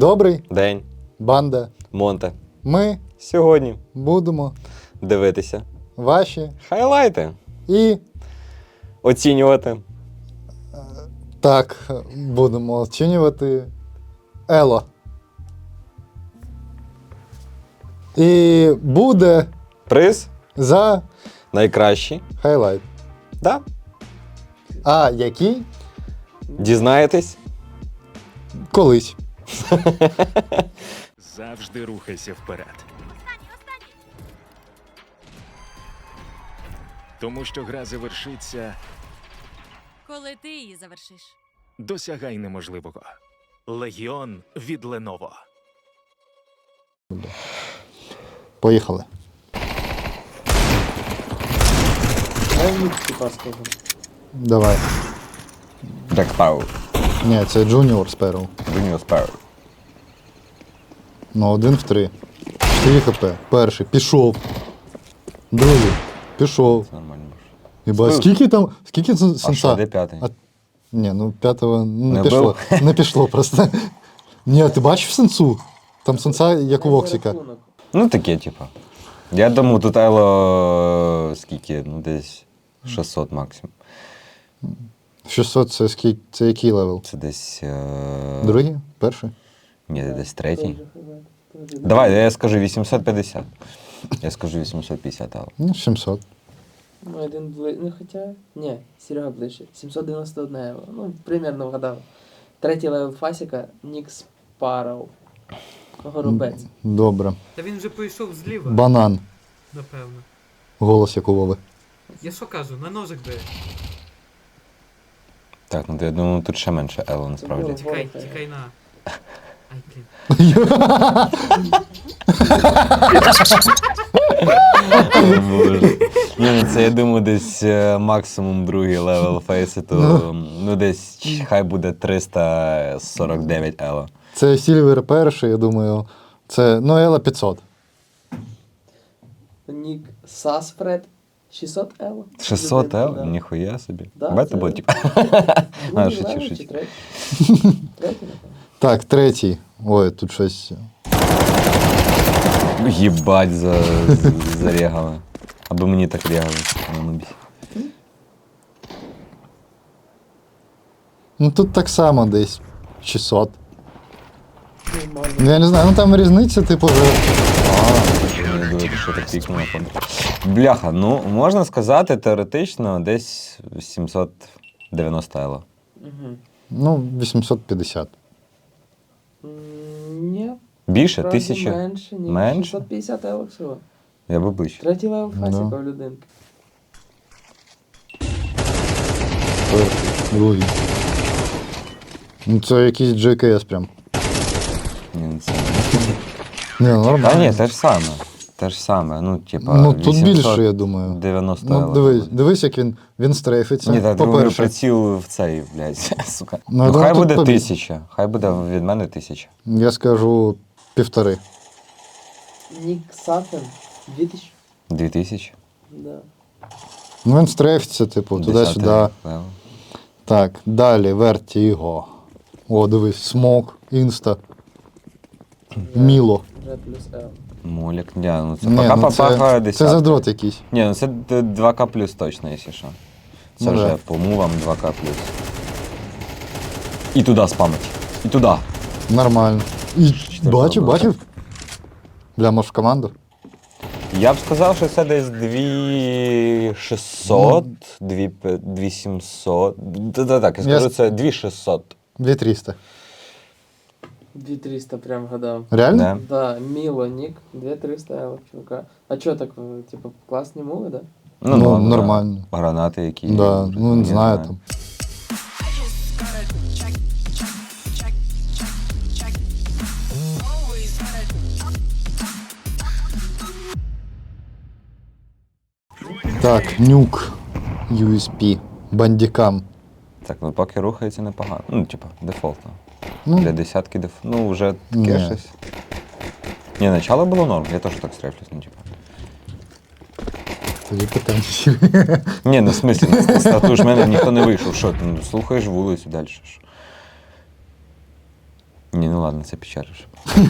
Добрий, День, банда. Монте. Ми Сьогодні будемо дивитися ваші хайлайти, і оцінювати. так будемо оцінювати Ело. І буде Приз за найкращий. хайлайт. Да? А який? Дізнаєтесь? Колись. Завжди рухайся вперед. Тому що гра завершиться, Коли ти її завершиш. досягай неможливого. Легіон від Lenovo. Поїхали. Дай мені типа скажу. Давай. Ні, це Junior Sparrow. Junior Sparrow. Ну, один в три. 4 хп. Перший. Пішов. Другий. Пішов. Це нормально. Іба, Спив. скільки там. Скільки це А сенса? що, де п'ятий? А- Ні, ну п'ятого не, Не пішло. бив? Не пішло просто. Ні, ти бачив сенсу? Там сенса, як у Воксіка. Ну таке, типа. Я думаю, тут Ело скільки? Ну, десь 600 максимум. 600 це скільки, це який левел? Це десь. Е... Другий? Перший? Ні, десь третій. Давай, я скажу 850. Я скажу 850 Ело. Ну, 700. Ну, один бли... Ну, хоча... Ні, Серега ближче. 791 євро. Ну, примерно вгадав. Третій левел Фасіка Нік Спарроу. Горобець. Добре. Та він вже прийшов зліва, Банан. напевно. Голос як у Вови. Я що кажу, на ножик бери. Так, ну я думаю, тут ще менше Ело насправді. Тікай, тікай на. Ай, блін. Боже. Ні, ну це я думаю, десь е, максимум другий левел фейси, то ну десь ч- хай буде 349 ело. Це Сільвер перший, я думаю. Це, ну, Ела 500. Нік Саспред 600 ело. 600 Людина, ело? да. Ніхуя собі. Да, Бачите, це- було типа. А, шучу, шучу. третій? Третій. Так, третій. Ой, тут щось. Їбать за, за- зарягали. Аби мені так рягали. Ну тут так само десь 600. Нормально. Ну, я не знаю, ну там різниця, типу, вже. А, не дивитися, що так пікнуло. Бляха, ну можна сказати, теоретично десь 790 ело. Мгм. Ну, 850. М, Ні. Більше? Справді Тисячі? Менше, ні. Менше? 650 евро всього. Я би ближче. Третій левел Ну. Фасіка в людинки. Другий. Ну це якийсь JKS прям. Ні, ну це... Ні, ну, нормально. Та ні, те ж саме. Те ж саме. Ну, типа, Ну тут 800, більше, я думаю. 90 Ну, дивись, дивись, як він, він стрейфиться. Ні, так другий приціл в цей, блядь, сука. Ну, Ну, хай буде побіль- тисяча. Хай буде від мене тисяча. я скажу півтори. Нік Сафен 2000. Дві тисячі. Да. Ну він стрейфиться, типу, туди-сюди. Так, далі Vertigo. О, дивись, смок, інста. Міло. Плюс L. Молік, ні, ну це пока ну, попахає це, десятка. це задрот якийсь. Ні, ну це 2К плюс точно, якщо що. Це Ну, вже да. по мувам 2К плюс. І туди спамить. І туди. Нормально. І бачив, добре. бачив? Бля, може в команду? Я б сказав, що це десь 2600, 2700. Та так, я скажу, це 2600. 2300. 2300 прям гадав. Реально? Да. Да, Міло, Нік, 2300 евро, чувака. А чо так, е, типу, класні мови, да? Ну, да, нормально. да. Гранати які. Да, ну не не знаю там. Так, нюк USP. Бандікам. Так, ну поки рухається непогано. Ну, типа, дефолтно. Ну, Для десятки деф... Ну, вже таке Ні. щось. Ні, начало було норм, я теж так стрефлюсь, ну, типа. тоді питання. Ні, ну в смислі, стату ж мене ніхто не вийшов. Що ти ну, слухаєш вулицю далі? Що? Ні, ну ладно, це печериш.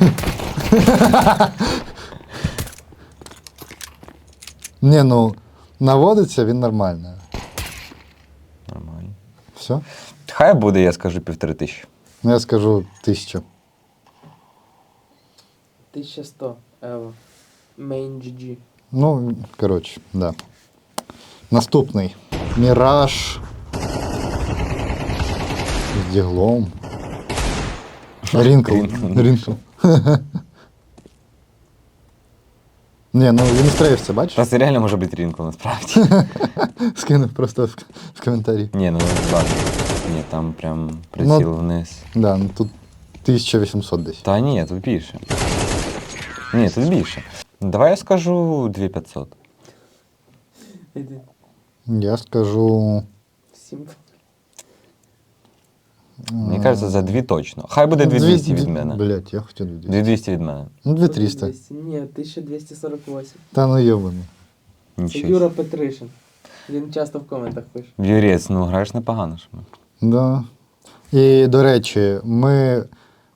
Ні, ну, наводиться він нормально. Нормально. Все? Хай буде, я скажу, півтори тисячі. Ну, я скажу тисячу. 1100 Ево. Main GG. Ну, коротше, да. Наступний. Міраж. З діглом. Рінкл. Рінкл. Рінкл. Ні, ну він стрейфся, бачиш? Та це реально може бути рінкл, насправді. Скинув просто в, в коментарі. Ні, ну бачу. Ні, там прям приціл Ну, вниз. Да, ну тут 1800 десь. Та ні, тут більше. Ні, тут більше. Давай я скажу 2500. Іди. Я скажу. 7. Мені кажеться, за 2 точно. Хай буде 2200 від мене. Блять, я хотів 2200. 2200 від мене. Ну, 2300. Ні, 1248. Та ну йобаний. Це Нічого. Юра Петришин. Він часто в коментах пише. Юрець, ну граєш непогано ж. Да. І, до речі, ми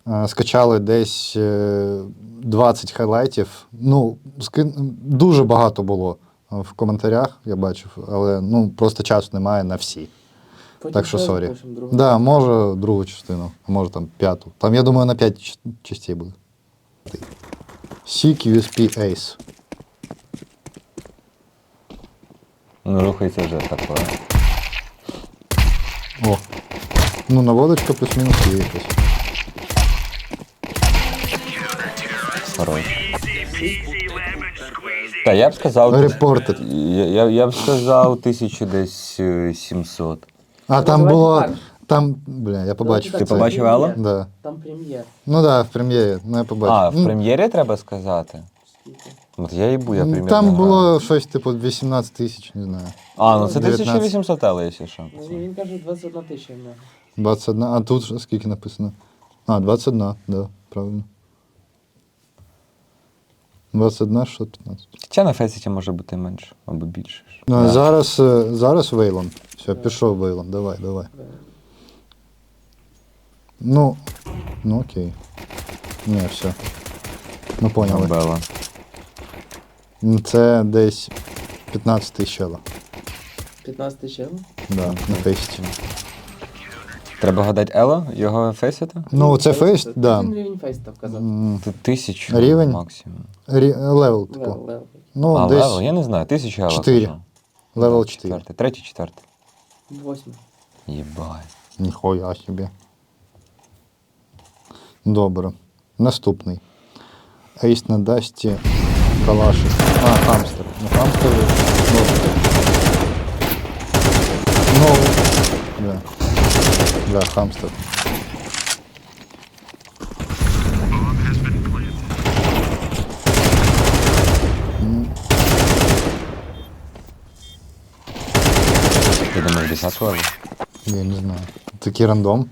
е, скачали десь е, 20 хайлайтів. Ну, скин... дуже багато було в коментарях, я бачив, але ну, просто часу немає на всі. Потім Так що теж сорі. пишемо другу. Да, може другу частину, а може там п'яту. Там, я думаю, на 5 ч- частей буде. Seek USP Ace. Ну, рухається вже таке. О. Ну, наводочка плюс-мінус є якась. Хорош. Та я б сказав. Репортер. Я, я, я б сказав тисячу десь е, 700. А там Давайте було. так. Там, бля, я побачив. Давайте Ти так, побачив прем'єр. Алло? Да. Там прем'єр. Ну так, да, в прем'єрі. Ну, я побачив. А, в Ну, прем'єрі треба сказати. Скільки? От я їбу, я ну. Там не було щось типу 18 тисяч, не знаю. А, ну це 19. 1800 але, якщо що. Ну, він каже 21 тисяча в нього. 21. А тут ж скільки написано? А, 21, да, правильно. 21, 615. Хоча на фейсіті може бути менше або більше. Ну, а Да. зараз, е, зараз Вейлон. Все, пішов Вейлон, давай, давай. Ну, ну окей. Ні, все. Ми поняли. Бела. Ну, Це десь 15 тисяч євро. 15 тисяч євро? Да, на фейсі. Треба гадати Ело, його фейсити? Ну, це фейс, Ти да. Один рівень фейс там казав. М, Тут тисячу Рівень? максимум. рі- Левел, типу. Лев, лев. Ну, а, десь левел? Я не знаю, тисячу Ело. Чотири. кажу. левел Так, 4. Четвертий, третій, четвертий. Восьмий. Єбай. Ніхуя собі. Добре. Наступний. Ейс на дасті калашик. А, хамстер. Ну, хамстер. Добре. Ну, да. Да, хамстер. Ти думаєш 10 левел? Я не знаю. Такий рандом.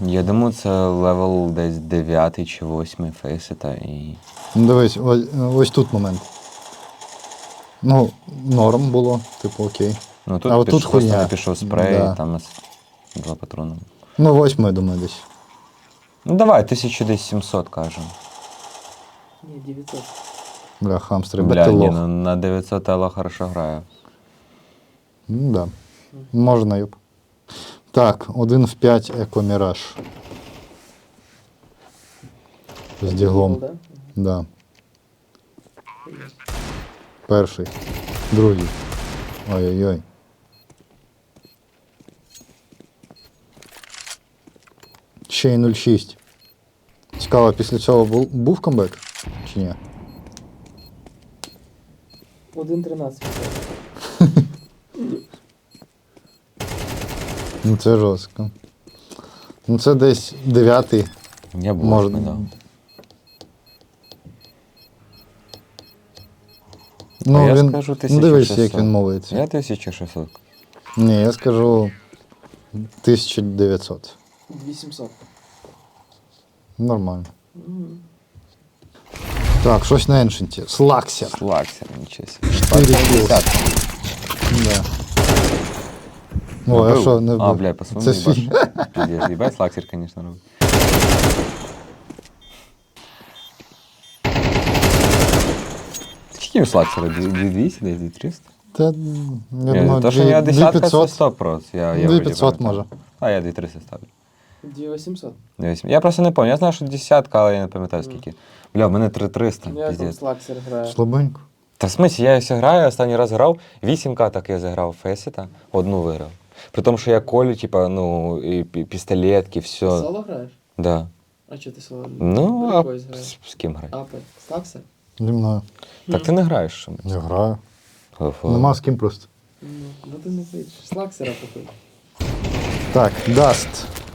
Я думаю, це левел десь 9 чи 8 фейсита і. Ну, дивись, ось, ось тут момент. Ну, норм було, типу, окей. Ну тут А от тут хуйня. саме пішов спрей, Да. там два патрони. Ну, восьмий, я думаю, десь. Ну давай, 1700 кажемо. Ні, 900. Бля, хамстери, Бля, ні, ну на 900 Ело хорошо грає. Ну, да. Можна юб. Так, 1 в 5 екоміраж. З діглом. Да? Да. Перший. Другий. Ой-ой-ой. Ще й 0,6. Цікаво, після цього був, був камбек? Чи ні? 1.13. Ну це жорстко. Ну це десь дев'ятий. Я б Може. не. Ну, А я він, скажу ну, дивись, як він мовиться. Я 1600. Ні, я скажу 1900. 2700. Нормально. Мгм. Так, щось на еншенті. Слаксер. Слаксер, нічого собі. 4 кіл. 50. Да. Ну, а що, не А, бля, по-своєму Це свій. їбаш. Підеш, їбать, слаксер, звісно, робить. Ти Скільки у слаксера? 200, десь 300? Та, я е, думаю, То, що у нього десятка, це 100 просто. Я, я 2500 вроді може. пам'ятаю. А я 2300 ставлю. 2800. Дивись, Я просто не пам'ятаю. Я знаю, що десятка, але я не пам'ятаю скільки. Бля, в мене 3300, Ну, Я там піздець. слаксер граю. Слабенько. Та в смислі, я ось граю, останній раз грав, 8К так я заграв в Фесіта, одну виграв. При тому, що я колю, типа, ну, і пі- пістолетки, все. Соло граєш? Да. А чого ти соло? Ну, а з, граєш? з ким грати? Апи. Слаксер? Зі мною. Так ти не граєш, що ми. Я граю. Офо. Нема з ким просто. Ну, ну ти не пиш. Слаксера попив. Так, Даст.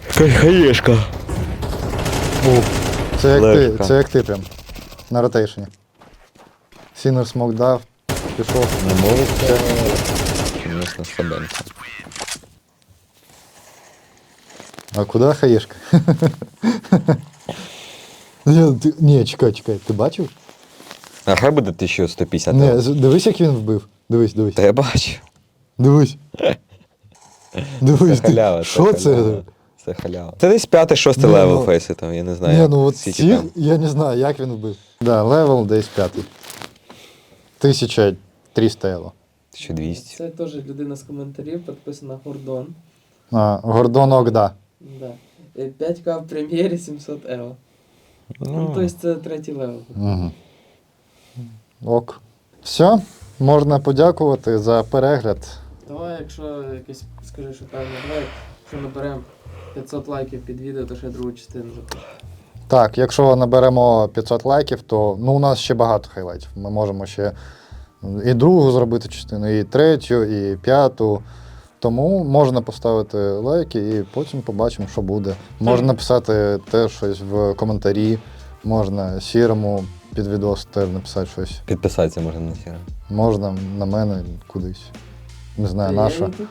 Хаєшка. Ух, це як ти, це як ти прям. На ротейшені. Сінер смок дав, пішов. Не можете. Звісно, слабенько. А куди хаєшка? Ні, чекай, чекай, ти бачив? А хай буде 1150. Ні, з- дивись, як він вбив. Дивись, дивись. Та я бачу. Дивись. Дивись. Це халява. Що це? халява. Це халява. Це десь п'ятий, шостий левел ну- фейси там, я не знаю. Ні, ну от цих, я не знаю, як він вбив. Да, левел десь п'ятий. 1300 євро. 1200. Це теж людина з коментарів, підписана Гордон. А, Гордон Огда. Да. Е, 5к в прем'єрі 700 евро. Ну, Ну, тобто це третій левел. Угу. Ок. Все, можна подякувати за перегляд. Давай, якщо якось скажи, що певно, давай, якщо наберемо 500 лайків під відео, то ще другу частину запишемо. Так, якщо наберемо 500 лайків, то ну, у нас ще багато хайлайтів. Ми можемо ще і другу зробити частину, і третю, і п'яту. Тому можна поставити лайки і потім побачимо, що буде. Можна написати теж щось в коментарі, можна сірому під відос теж написати щось. Підписатися можна на сіра. Можна на мене кудись. Не знаю, наша. на що.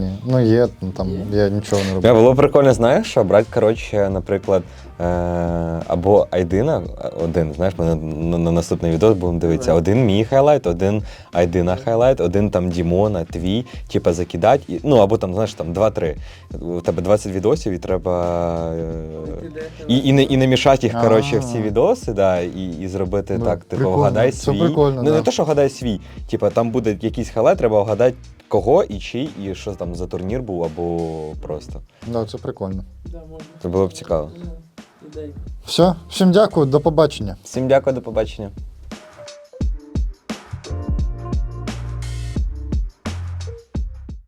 Ні. Ну є, ну, там Є? я нічого не Я роблю. було прикольно, знаєш, що брати, коротше, наприклад, е- або Айдина, один, знаєш, ми на, на, на наступний відео будемо дивитися. Один мій хайлайт, один Айдина хайлайт, один там Дімона, твій, типа закидати. І, ну, або там, знаєш, там 2-3. У тебе 20 відосів і треба. Е- і, і, не, і не мішати їх, коротше, в ці відоси, да, і, і зробити Ну, так, типу, прикольно. вгадай Це свій. прикольно, ну, да. не те, що вгадай свій. Типа, там буде якийсь хайлайт, треба вгадати, кого і чий, і що там за турнір був, або просто. Да, це прикольно. Да, можна. Це було б цікаво. Ну, Все, всім дякую, до побачення. Всім дякую, до побачення.